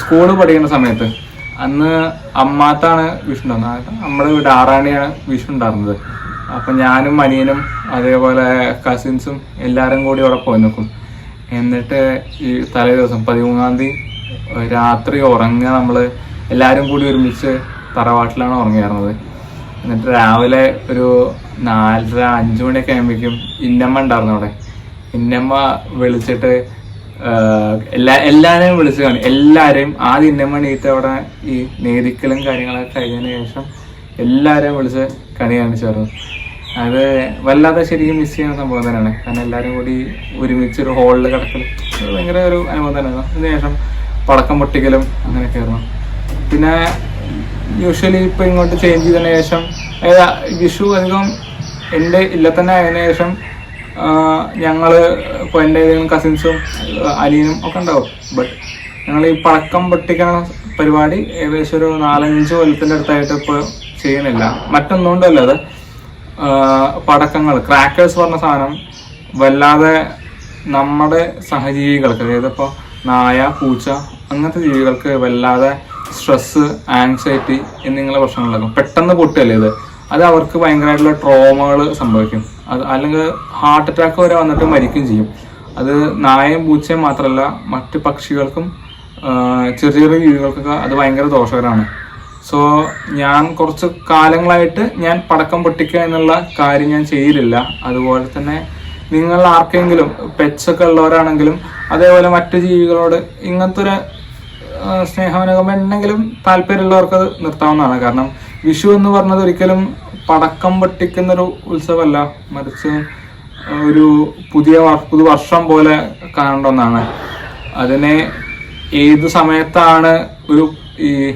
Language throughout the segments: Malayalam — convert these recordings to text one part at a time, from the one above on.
സ്കൂൾ പഠിക്കുന്ന സമയത്ത് അന്ന് അമ്മാത്താണ് വിഷു ഉണ്ടാകുന്നത് നമ്മുടെ വീട് ആറാണിയാണ് വിഷു ഉണ്ടായിരുന്നത്. അപ്പൊ ഞാനും അനിയനും അതേപോലെ കസിൻസും എല്ലാവരും കൂടി അവിടെ പോയി നിൽക്കും. എന്നിട്ട് ഈ തലേ ദിവസം പതിമൂന്നാം തീയതി രാത്രി ഉറങ്ങുക നമ്മൾ എല്ലാരും കൂടി ഒരുമിച്ച് തറവാട്ടിലാണ് ഉറങ്ങിയിരുന്നത്. എന്നിട്ട് രാവിലെ ഒരു നാലര അഞ്ചു മണിയൊക്കെ ആകുമ്പോഴേക്കും ഇന്നമ്മ ഉണ്ടായിരുന്നു അവിടെ. ഇന്നമ്മ വിളിച്ചിട്ട് എല്ലാ എല്ലാവരെയും വിളിച്ച് കാണും. എല്ലാവരെയും ആദ്യം ഇന്നമ്മ നീറ്റ് അവിടെ ഈ നേരിക്കലും കാര്യങ്ങളൊക്കെ കഴിഞ്ഞതിന് ശേഷം എല്ലാവരെയും വിളിച്ച് കണി കാണിച്ചായിരുന്നു. അത് വല്ലാതെ ശരിക്കും മിസ് ചെയ്യുന്ന സംഭവം തന്നെയാണ്. കാരണം എല്ലാവരും കൂടി ഒരുമിച്ച് ഒരു ഹോളിൽ കിടക്കൽ ഭയങ്കര ഒരു അനുഭവം തന്നെയായിരുന്നു അതിനുശേഷം പടക്കം പൊട്ടിക്കലും അങ്ങനെയൊക്കെ ആയിരുന്നു. പിന്നെ യൂഷ്വലി ഇപ്പൊ ഇങ്ങോട്ട് ചേഞ്ച് ചെയ്തതിനു ശേഷം വിഷു അധികം എന്റെ ഇല്ല തന്നെ ആയതിനു ശേഷം ഞങ്ങൾ ഇപ്പോൾ എന്റെ ഏതെങ്കിലും കസിൻസും അലീനും ഒക്കെ ഉണ്ടാവും. ബട്ട് ഞങ്ങൾ ഈ പടക്കം പൊട്ടിക്കണ പരിപാടി ഏകദേശം ഒരു നാലഞ്ച് കൊല്ലത്തിന്റെ അടുത്തായിട്ട് ഇപ്പോൾ ചെയ്യുന്നില്ല. മറ്റൊന്നുകൊണ്ടല്ല അത് പടക്കങ്ങൾ ക്രാക്കേഴ്സ് പറഞ്ഞ സാധനം വല്ലാതെ നമ്മുടെ സഹജീവികൾക്ക് അതായത് ഇപ്പോൾ നായ പൂച്ച അങ്ങനത്തെ ജീവികൾക്ക് വല്ലാതെ സ്ട്രെസ് ആങ്സൈറ്റി എന്നിങ്ങനെ പ്രശ്നങ്ങളൊക്കെ പെട്ടെന്ന് പൊട്ടുകയല്ലേ ഇത്? അത് അവർക്ക് ഭയങ്കരമായിട്ടുള്ള ട്രോമകൾ സംഭവിക്കും. അത് അല്ലെങ്കിൽ ഹാർട്ട് അറ്റാക്ക് വരെ വന്നിട്ട് മരിക്കുകയും ചെയ്യും. അത് നായയും പൂച്ചയും മാത്രമല്ല മറ്റ് പക്ഷികൾക്കും ചെറിയ ചെറിയ ജീവികൾക്കൊക്കെ അത് ഭയങ്കര ദോഷകരമാണ്. സോ ഞാൻ കുറച്ച് കാലങ്ങളായിട്ട് ഞാൻ പടക്കം പൊട്ടിക്കുക എന്നുള്ള കാര്യം ഞാൻ ചെയ്യലില്ല അതുപോലെ തന്നെ നിങ്ങൾ ആർക്കെങ്കിലും പെറ്റ്സ് ഒക്കെ ഉള്ളവരാണെങ്കിലും അതേപോലെ മറ്റു ജീവികളോട് ഇങ്ങനത്തെ ഒരു ആ, സ്നേഹമനകം ഉണ്ടെങ്കിലും താല്പര്യമുള്ളവർക്ക് അത് നിർത്താവുന്നതാണ്. കാരണം വിഷു എന്ന് പറഞ്ഞത് ഒരിക്കലും പടക്കം പൊട്ടിക്കുന്ന ഒരു ഉത്സവമല്ല. മറിച്ച് ഒരു പുതിയ വർ- പുതുവർഷം പോലെ കാണേണ്ട ഒന്നാണ്. അതിനെ ഏത് സമയത്താണ് ഒരു ഈ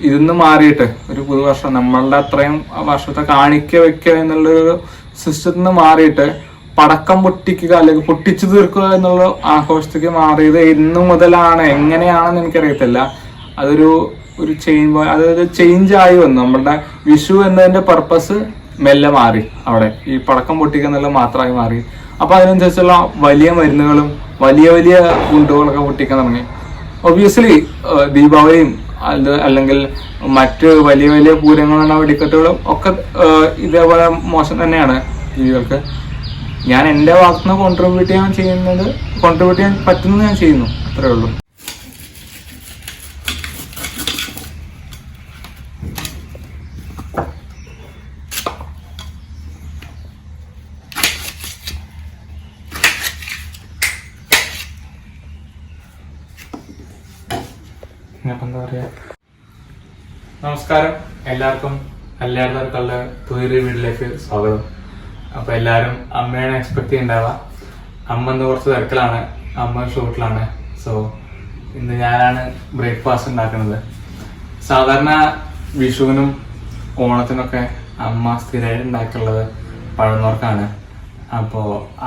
ഇതിന്ന് മാറിയിട്ട് ഒരു പുതുവർഷം നമ്മളുടെ അത്രയും വർഷത്തെ കാണിക്ക വെക്കുക എന്നുള്ളൊരു സിസ്റ്റത്തിൽ നിന്ന് മാറിയിട്ട് പടക്കം പൊട്ടിക്കുക അല്ലെങ്കിൽ പൊട്ടിച്ചു തീർക്കുക എന്നുള്ള ആഘോഷത്തേക്ക് മാറിയത് ഇന്നു മുതലാണ്. എങ്ങനെയാണെന്ന് എനിക്കറിയത്തില്ല. അതൊരു ഒരു ചേഞ്ച് അതായത് ചേഞ്ച് ആയി വന്നു. നമ്മളുടെ വിഷു എന്നതിന്റെ പർപ്പസ് മെല്ലെ മാറി അവിടെ. ഈ പടക്കം പൊട്ടിക്കുന്നതിൽ മാത്രമായി മാറി. അപ്പൊ അതിനനുസരിച്ചുള്ള വലിയ മരുന്നുകളും വലിയ വലിയ ഗുണ്ടുകളൊക്കെ പൊട്ടിക്കാൻ തുടങ്ങി. ഒബിയസ്ലി ദീപാവലിയും അത് അല്ലെങ്കിൽ മറ്റ് വലിയ വലിയ പൂരങ്ങളുള്ള വെടിക്കെട്ടുകളും ഒക്കെ ഇതേപോലെ മോശം തന്നെയാണ് ജീവികൾക്ക്. ഞാൻ എന്റെ ഭാഗത്തുനിന്ന് കോൺട്രിബ്യൂട്ട് ചെയ്യാൻ ചെയ്യുന്നത് കോൺട്രിബ്യൂട്ട് ചെയ്യാൻ പറ്റുന്നത് ഞാൻ ചെയ്യുന്നു. അത്രേ ഉള്ളൂ. ഞാനിപ്പോ എന്താ പറയാ നമസ്കാരം. എല്ലാവർക്കും എല്ലാവർക്കുള്ള പുതിയൊരു വീട്ടിലേക്ക് സ്വാഗതം. അപ്പൊ എല്ലാവരും അമ്മയാണ് എക്സ്പെക്ട് ചെയ്യണ്ടാവുക അമ്മ ഇന്ന് കുറച്ച് തിരക്കിലാണ്. അമ്മ ഷൂട്ടിലാണ് സോ ഇന്ന് ഞാനാണ് ബ്രേക്ക്ഫാസ്റ്റ് ഉണ്ടാക്കുന്നത്. സാധാരണ വിഷുവിനും ഓണത്തിനൊക്കെ അമ്മ സ്ഥിരമായിട്ട് ഉണ്ടാക്കിയുള്ളത് പഴന്നോർക്കാണ് അപ്പോ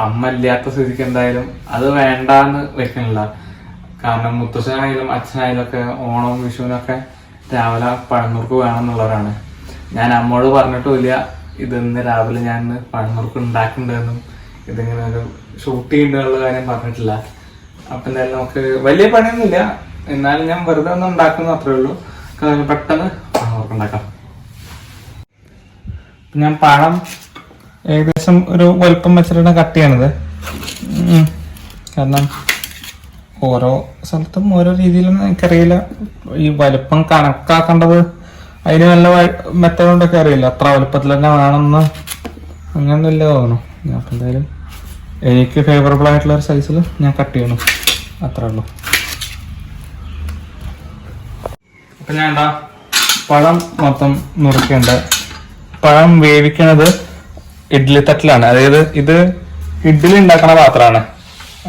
അമ്മ ഇല്ലാത്ത സ്ഥിതിക്ക് എന്തായാലും അത് വേണ്ടാന്ന് വെക്കണില്ല. കാരണം മുത്തച്ഛനായാലും അച്ഛനായാലും ഒക്കെ ഓണവും വിഷുവിനൊക്കെ രാവിലെ പഴന്നൂർക്ക് വേണമെന്നുള്ളവരാണ്. ഞാൻ അമ്മോട് പറഞ്ഞിട്ടുമില്ല ഇതിന്ന് രാവിലെ ഞാൻ ഇന്ന് പഴന്നൂർക്ക് ഉണ്ടാക്കുന്നുണ്ടെന്നും ഇതിങ്ങനെ ഒരു ഷൂട്ട് ചെയ്യുന്നുള്ള കാര്യം പറഞ്ഞിട്ടില്ല. അപ്പൊ എന്തായാലും നമുക്ക് വലിയ പണിയൊന്നുമില്ല. എന്നാലും ഞാൻ വെറുതെ ഒന്നും ഉണ്ടാക്കുന്നു അത്രേ ഉള്ളൂ. പെട്ടെന്ന് പഴന്നൂർക്ക് ഉണ്ടാക്കാം. ഞാൻ പഴം ഏകദേശം ഒരു വലുപ്പം വെച്ചിട്ടാണ് കട്ട് ചെയ്യണത് കാരണം ഓരോ സ്ഥലത്തും ഓരോ രീതിയിലൊന്നും എനിക്കറിയില്ല. ഈ വലുപ്പം കണക്കാക്കേണ്ടത് അതിന് നല്ല മെത്തേഡ് കൊണ്ടൊക്കെ അറിയില്ല. അത്ര വലുപ്പത്തിൽ തന്നെ വേണമെന്ന് അങ്ങനൊന്നും ഇല്ല തോന്നുന്നു. ഞാൻ അപ്പം എന്തായാലും എനിക്ക് ഫേവറബിൾ ആയിട്ടുള്ള ഒരു സൈസിൽ ഞാൻ കട്ട് ചെയ്യണം. അത്രേ ഉള്ളൂ. അപ്പൊ ഞാൻ എന്താ പഴം മൊത്തം നുറുക്കേണ്ട പഴം വേവിക്കണത് ഇഡ്ഡലി തട്ടിലാണ്. അതായത് ഇത് ഇഡ്ഡലി ഉണ്ടാക്കണ പാത്രമാണ്.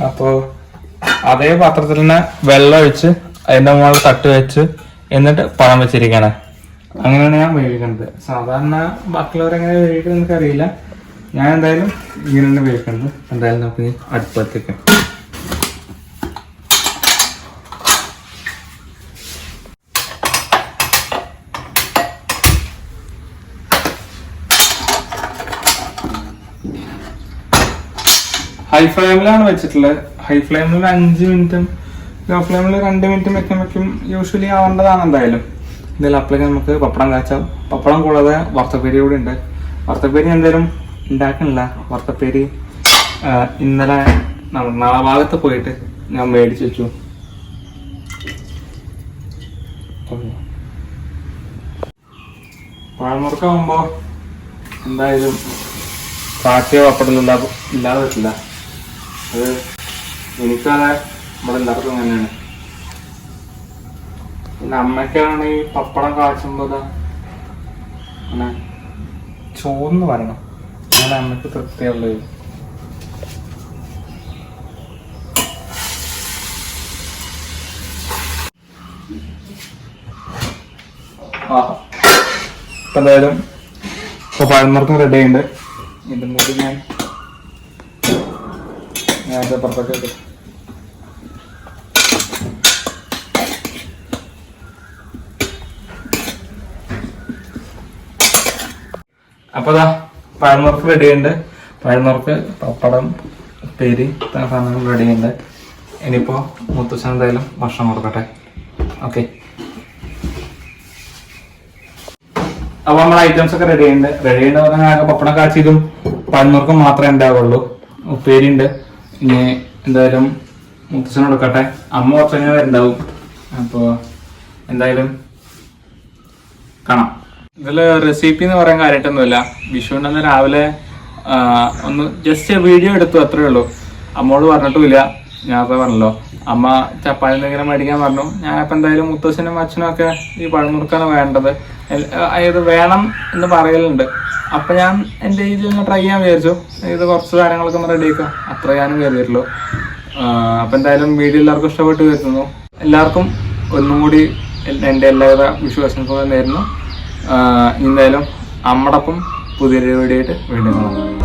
അപ്പോൾ അതേ പാത്രത്തിൽ തന്നെ വെള്ളം ഒഴിച്ച് അതിന്റെ മുകളിൽ തട്ട് വെച്ച് എന്നിട്ട് പഴം വെച്ചിരിക്കണേ. അങ്ങനെയാണ് ഞാൻ വേവിക്കുന്നത് സാധാരണ വേവിക്കുന്നത് എനിക്ക് അറിയില്ല ഞാൻ എന്തായാലും ഇങ്ങനെയാണ് വേവിക്കുന്നത് എന്തായാലും നമുക്ക് അടുപ്പത്തേക്ക്. ഹൈ ഫ്ലെയിമിലാണ് വെച്ചിട്ടുള്ളത്. ഹൈ ഫ്ലെയിമിൽ ഒരു അഞ്ച് മിനിറ്റും ലോ ഫ്ലെയിമിൽ രണ്ട് മിനിറ്റും വെക്കുമ്പോഴേക്കും യൂഷ്വലി ആവേണ്ടതാണ് എന്തായാലും. എന്തായാലും അപ്പോഴേക്ക് നമുക്ക് പപ്പടം കാച്ചാം. പപ്പടം കൂടാതെ വറുത്തപ്പേരി കൂടി ഉണ്ട്. വറുത്തപ്പേരി എന്തായാലും ഉണ്ടാക്കണില്ല. വറുത്തപ്പേരി ഇന്നലെ നാളെ ഭാഗത്ത് പോയിട്ട് ഞാൻ മേടിച്ച് വെച്ചു. പഴമുറുക്കാവുമ്പോ എന്തായാലും കാച്ചിയ പപ്പടം ഇല്ലാതെ പറ്റില്ല. അത് എനിക്കത് നമ്മുടെ എല്ലാവർക്കും അങ്ങനെയാണ്. പിന്നെ അമ്മയ്ക്കാണ് ഈ പപ്പടം കാച്ചുമ്പോ ചോന്ന് പറയണം അങ്ങനെ അമ്മയ്ക്ക് തൃപ്തിയുള്ളത് ഇപ്പൊ എന്തായാലും ഇപ്പൊ പഴമർക്കം റെഡി ഉണ്ട് ഇതും കൂടി ഞാൻ ഞാൻ പുറത്തൊക്കെ ഇട്ടു. അപ്പൊ ദാ പഴമുറക്ക് റെഡി ഉണ്ട് പഴമുറക്ക് പപ്പടം ഉപ്പേരി സാധനങ്ങൾ റെഡി ഉണ്ട് ഇനിയിപ്പോ മുത്തച്ഛൻ എന്തായാലും ഭക്ഷണം കൊടുക്കട്ടെ. ഓക്കെ അപ്പൊ നമ്മൾ ഐറ്റംസ് ഒക്കെ റെഡി ഉണ്ട് റെഡി ഉണ്ട് പറഞ്ഞാൽ പപ്പടം കാച്ചിയതും പഴമുറക്കും മാത്രമേ ഉണ്ടാവുള്ളൂ. ഉപ്പേരി ഉണ്ട്. ഇനി എന്തായാലും മുത്തശ്ശൻ കൊടുക്കട്ടെ. അമ്മ കുറച്ച് കഴിഞ്ഞാൽ ഉണ്ടാവും അപ്പോ എന്തായാലും കാണാം. ഇതിൽ റെസിപ്പി എന്ന് പറയാൻ കാര്യമായിട്ടൊന്നുമില്ല വിഷുവിന്റെ അന്ന് രാവിലെ ഒന്ന് ജസ്റ്റ് വീഡിയോ എടുത്തു അത്രേ ഉള്ളൂ. അമ്മോട് പറഞ്ഞിട്ടുമില്ല. അപ്പൊ പറഞ്ഞല്ലോ. അമ്മ ചപ്പാത്തി എന്തെങ്കിലും മേടിക്കാൻ പറഞ്ഞു. ഞാൻ അപ്പം എന്തായാലും മുത്തശ്ശനും അച്ഛനും ഒക്കെ ഈ പഴമുറുക്കാണ് വേണ്ടത്. ഇത് വേണം എന്ന് പറയലുണ്ട്. അപ്പം ഞാൻ എന്റെ ഇതിൽ ഒന്ന് ട്രൈ ചെയ്യാൻ വിചാരിച്ചു. ഇത് കുറച്ച് കാര്യങ്ങളൊക്കെ ഒന്ന് റെഡിയാക്കാം അത്ര ഞാനും കരുതിയിട്ടുള്ളൂ. അപ്പം എന്തായാലും വീഡിയോ എല്ലാവർക്കും ഇഷ്ടപ്പെട്ട് കരുതുന്നു. എല്ലാവർക്കും ഒന്നും കൂടി എന്റെ എല്ലാവിധ ആശംസകളും നേരുന്നു. എന്തായാലും അമ്മടൊപ്പം പുതിയൊരു വീഡിയോ ആയിട്ട് വീണ്ടും കാണാം.